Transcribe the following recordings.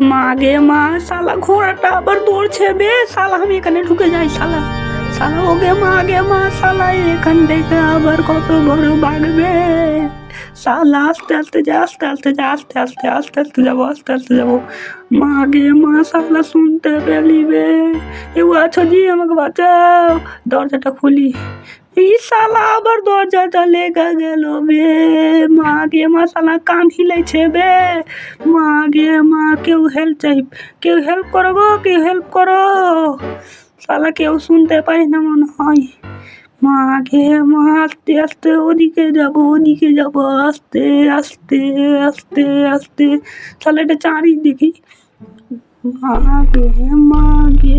মা গে মা, শালা ঘোড়াটা আবার দৌড়ছে বে। সালা আমি এখানে ঢুকে যাই, শালা। শালা, ওগে মাগে মা, শালা, এখান থেকে আবার কত বড় বাগবে। শালা, আস্তে আস্তে যা, আস্তে আস্তে যা, আস্তে আস্তে আস্তে আস্তে যাব, আস্তে আস্তে যাব। মা গে, মা, শালা, শুনতে পেলি বে। আছো জি আমাকে বাঁচাও। দরজাটা খুলি। এই আবার দরজাটা লেগে গেল বে। মা গে, মা, শালা, কান হিলাইছে বে। মা গে, মা, কেউ হেল্প চাই, কেউ হেল্প করো কেউ হেল্প করো। শালা, কেউ শুনতে পাই না মনে হয়। মা গে মা আস্তে আস্তে ওদিকে যাব ওদিকে যাব, আস্তে আস্তে আস্তে আস্তে। তাহলে এটা চারি দেখি মা গে মা গে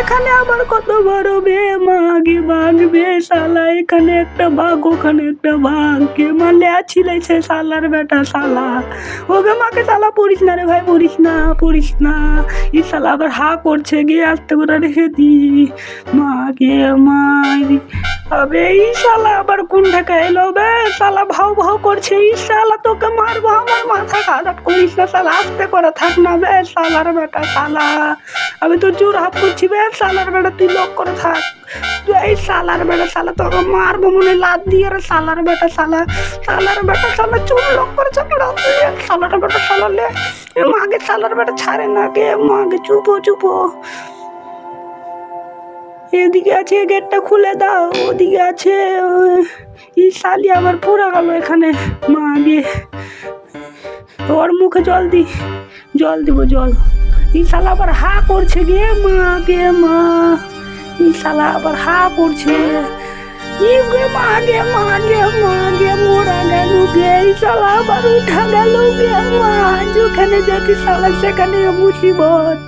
এখানে আবার কত বড় বে মা গে বাঘ শালা, এখানে একটা বাঘ, ওখানে একটা বাঘ। কে মারলে? ছিলাইছে শালার বেটা শালা। ওকে মাকে শালা পড়িস না রে ভাই, পড়িস না পড়িস না। ই শালা আবার হা করছে, গিয়ে আসতে করে রেখে দি মা গে মা আবে, এই শালা আবার কোন ঢাকা এলো? বে, শালা ভাও ভাও করছে। এই শালা তোকে মারবো, আমার মাথা খারাপ করিস না শালা, আস্তে করে থাক না বে, শালার বেটা শালা। আমি তো জোর হাত করছি বে, শালার বেটা তুই লোক করে থাক। তুই এই শালার বেটা সালা, তোকে মারবো মনে লাদ দিয়ে রে সালার বেটা সালা। সালার বেটা শালা চুল লোক করে চাপড়া শালার বেটা শালা লে এ মাগে শালার বেটা ছাড়ে না কে মাগে চুপো চুপো এদিকে আছে, গেটটা খুলে দাও, ওদিকে আছে ই শালি আবার পুরা গেল এখানে। মা গিয়ে ওর মুখে জল দি, জল দিব, জল। ই শালা আবার হা করছে গে মা গে মা। শালা আবার হা করছে। ই গে মা গে মা গে মা গে, মোরা গেল গে শালা আবার উঠা গেল গে মা। যেখানে যাচ্ছি শালা, সেখানে মুসিবত।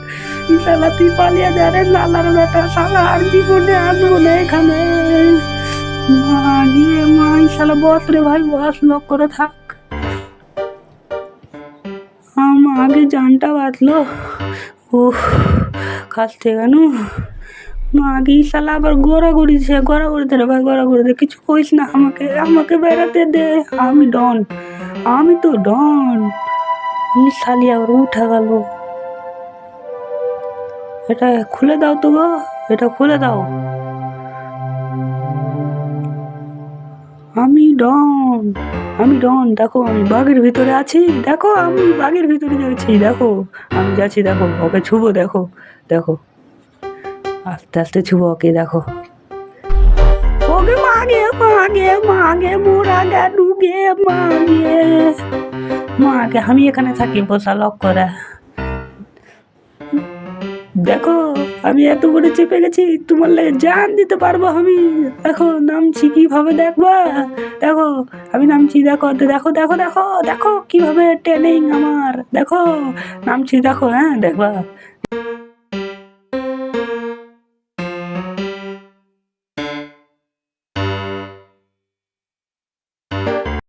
শালা তুই পালিয়ে যা রে লালার বেটা, শালা আর জীবনে আসব না এখানে। মা গিয়ে মা শালা বস রে ভাই, বস লক করে থাক। আমার আগে জানটা বাঁচলো উফ কাশতে কেন? মা আগে এই শালা আবার গোড়া গড়িছে গোড়া গড়িতে রে ভাই গোড়া গড়িতে কিছু কইস না, আমাকে আমাকে বেড়াতে দে। আমি ডন, আমি তো ডন। এই আবার উঠা গেল। এটা খুলে দাও তো গো, এটা খুলে দাও। আমি ডন আমি ডন, দেখো আমি বাঘের ভিতরে আছি, দেখো আমি বাঘের ভিতরে যাচ্ছি, দেখো। আমি যাচ্ছি, দেখো, ওকে ছুবো, দেখো দেখো। আস্তে আস্তে ছুবো ওকে দেখো। ওকে মাগে মাগে মাগে মোরা গে মাগে। মাগে আমি এখানে থাকি বসা লক করে। দেখো, আমি এত করে চেপে গেছি, তোমার লাগে জান দিতে পারব আমি। দেখো, নামছি কীভাবে দেখবা? দেখো, আমি নামছি, দেখো দেখো দেখো দেখো দেখো কীভাবে ট্রেনিং আমার। দেখো, নামছি, দেখো হ্যাঁ দেখবা।